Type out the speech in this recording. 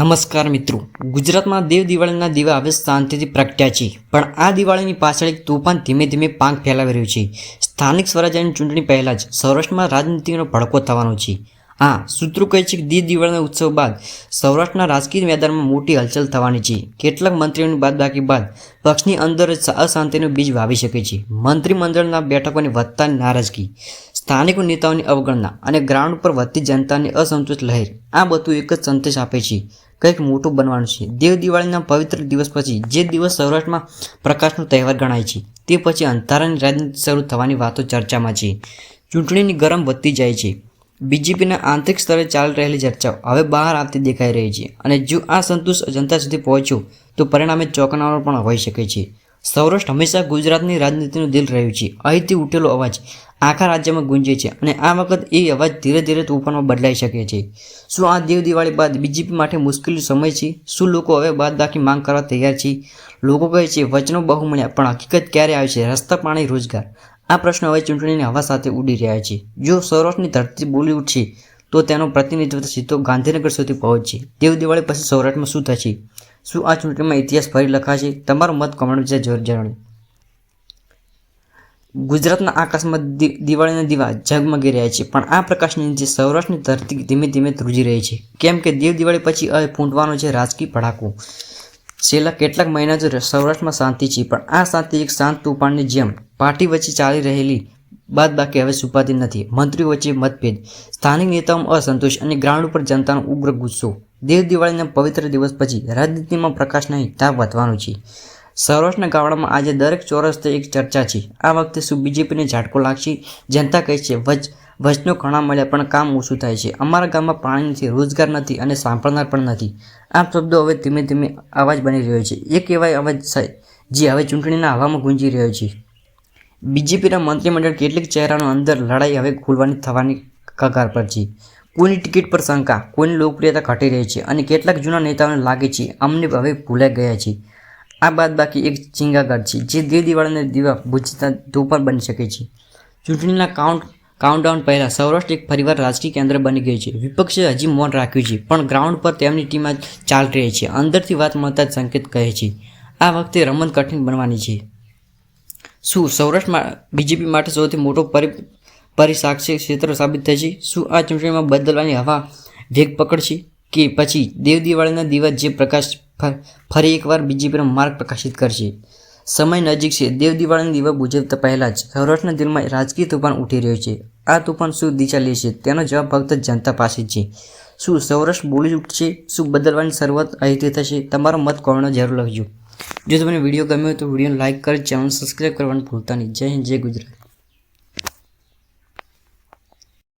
નમસ્કાર મિત્રો. ગુજરાતમાં દેવ દિવાળીના દીવા હવે શાંતિથી પ્રગટ્યા છે. પણ આ દિવાળીની પાછળ એક તોફાન ધીમે ધીમે પાંખ ફેલાવી રહ્યું છે. સ્થાનિક સ્વરાજ્યની ચૂંટણી પહેલાં જ સૌરાષ્ટ્રમાં રાજનીતિનો ભડકો થવાનો છે. આ સૂત્રો કહે છે કે દી દિવાળીના ઉત્સવ બાદ સૌરાષ્ટ્રના રાજકીય મેદાનમાં મોટી હલચલ થવાની છે. કેટલાક મંત્રીઓની બાદબાકી બાદ પક્ષની અંદર જ અશાંતિનું બીજ વાવી શકે છે. મંત્રીમંડળના બેઠકોની વધતા નારાજગી. સ્થાનિક નેતાઓની અવગણના અને ગ્રાઉન્ડ પર વધતી જનતાની અસંતોષ લહેર. આ બધું એક જ સંદેશ આપે છે. કંઈક મોટું બનવાનું છે. દેવ દિવાળીના પવિત્ર દિવસ પછી જે દિવસ સૌરાષ્ટ્રમાં પ્રકાશનો તહેવાર ગણાય છે, તે પછી અંધારાની રાજનીતિ શરૂ થવાની વાતો ચર્ચામાં છે. ચૂંટણીની ગરમ વધતી જાય છે. બીજેપીના આંતરિક સ્તરે ચાલી રહેલી ચર્ચાઓ હવે બહાર આવતી દેખાઈ રહી છે અને જો આ સંતોષ જનતા સુધી પહોંચ્યો, તો પરિણામે ચોંકાવનારો પણ હોઈ શકે છે. સૌરાષ્ટ્ર હંમેશા ગુજરાતની રાજનીતિનું દિલ રહ્યું છે. અહીંથી ઉઠેલો અવાજ આખા રાજ્યમાં ગુંજે છે અને આ વખત એ અવાજ ધીરે ધીરે તોફાનમાં બદલાઈ શકે છે. શું આ દેવ દિવાળી બાદ બીજેપી માટે મુશ્કેલી સમય છે? શું લોકો હવે બાદબાકી માંગ કરવા તૈયાર છે? લોકો કહે છે, વચનો બહુ મળ્યા, પણ હકીકત ક્યારે આવે છે? રસ્તા પાણી રોજગાર. આ પ્રશ્ન હવે ચૂંટણીની હવા સાથે ઉડી રહ્યા છે. જો સૌરાષ્ટ્રની ધરતી બોલી ઉઠશે તો તેનો પ્રતિનિધિત્વ સીધો ગાંધીનગર સુધી પહોંચશે દેવ દિવાળી પછી સૌરાષ્ટ્રમાં શું થશે? શું આ ચૂંટણીમાં ઇતિહાસ ફરી લખાશે? તમારો મત કોમેન્ટ વિશે જરૂર ગુજરાતના આકાશમાં દિવાળીના દીવા ઝગમગી રહ્યા છે, પણ આ પ્રકાશની નીચે સૌરાષ્ટ્રની ધરતી ધીમે ધીમે ધ્રુજી રહી છે. કેમ કે દેવ દિવાળી પછી હવે ફૂંટવાનો છે રાજકીય ભડાકો. છેલ્લા કેટલાક મહિનાથી સૌરાષ્ટ્રમાં શાંતિ છે, પણ આ શાંતિ એક શાંત તોફાનની જેમ પાર્ટી વચ્ચે ચાલી રહેલી બાદ બાકી હવે સુપાતી નથી. મંત્રીઓ વચ્ચે મતભેદ. સ્થાનિક નેતાઓમાં અસંતોષ અને ગ્રાઉન્ડ ઉપર જનતાનો ઉગ્ર ગુસ્સો. દેવ દિવાળીના પવિત્ર દિવસ પછી રાજનીતિમાં પ્રકાશના હિતા વધવાનું છે. સૌરાષ્ટ્રના ગામડામાં આજે દરેક ચોરસથી એક ચર્ચા છે. આ વખતે શું બીજેપીને ઝાટકો લાગશે? જનતા કહે છે વચ વચનો ઘણા મળ્યા, પણ કામ ઓછું થાય છે. અમારા ગામમાં પાણી નથી, રોજગાર નથી અને સાંભળનાર પણ નથી. આ શબ્દો હવે ધીમે ધીમે અવાજ બની રહ્યો છે. એક એવાય અવાજ જે હવે ચૂંટણીના હવામાં ગુંજી રહ્યો છે. બીજેપીના મંત્રીમંડળ કેટલીક ચહેરાનો અંદર લડાઈ હવે ખુલવાની થવાની કગાર પર છે. કોઈની ટિકિટ પર શંકા, કોઈની લોકપ્રિયતા ઘટી રહી છે અને કેટલાક જૂના નેતાઓને લાગે છે, અમને હવે ભૂલાઈ ગયા છે. આ બાદ બાકી એક ચિંગાગઢ છે, જે દેવ દિવાળીના દીવા બુજતા તોફાન બની શકે છે. ચૂંટણીના કાઉન્ટ કાઉન્ટડાઉન પહેલાં સૌરાષ્ટ્ર એક ફરીવાર રાજકીય કેન્દ્ર બની ગયું છે. વિપક્ષે હજી મૌન રાખ્યું છે, પણ ગ્રાઉન્ડ પર તેમની ટીમ જ ચાલતી રહી છે. અંદરથી વાત મળતા જ સંકેત કહે છે, આ વખતે રમત કઠિન બનવાની છે. શું સૌરાષ્ટ્રમાં બીજેપી માટે સૌથી મોટો પરી પરિસાક્ષી ક્ષેત્ર સાબિત થશે. શું આ ચૂંટણીમાં બદલવાની હવા વેગ પકડશે કે પછી દેવ દિવાળીના દિવસ જે પ્રકાશ ફરી એકવાર બીજી પર માર્ગ પ્રકાશિત કરશે? સમય નજીક છે. દેવ દિવાળીના દિવસ ઉજવતા પહેલાં જ સૌરાષ્ટ્રના દિલમાં રાજકીય તોફાન ઉઠી રહ્યું છે. આ તોફાન શું દિશા લેશે તેનો જવાબ ફક્ત જનતા પાસે છે. શું સૌરાષ્ટ્ર બોલી ઉઠશે? શું બદલવાની શરૂઆત અહીંથી થશે? તમારો મત કોમેન્ટમાં જરૂર લખજો. જો તમને વીડિયો ગમ્યો તો વિડીયોને લાઇક કરી ચેનલ સબસ્ક્રાઈબ કરવાનું ભૂલતા નહીં. જય હિન્દ, જય ગુજરાત.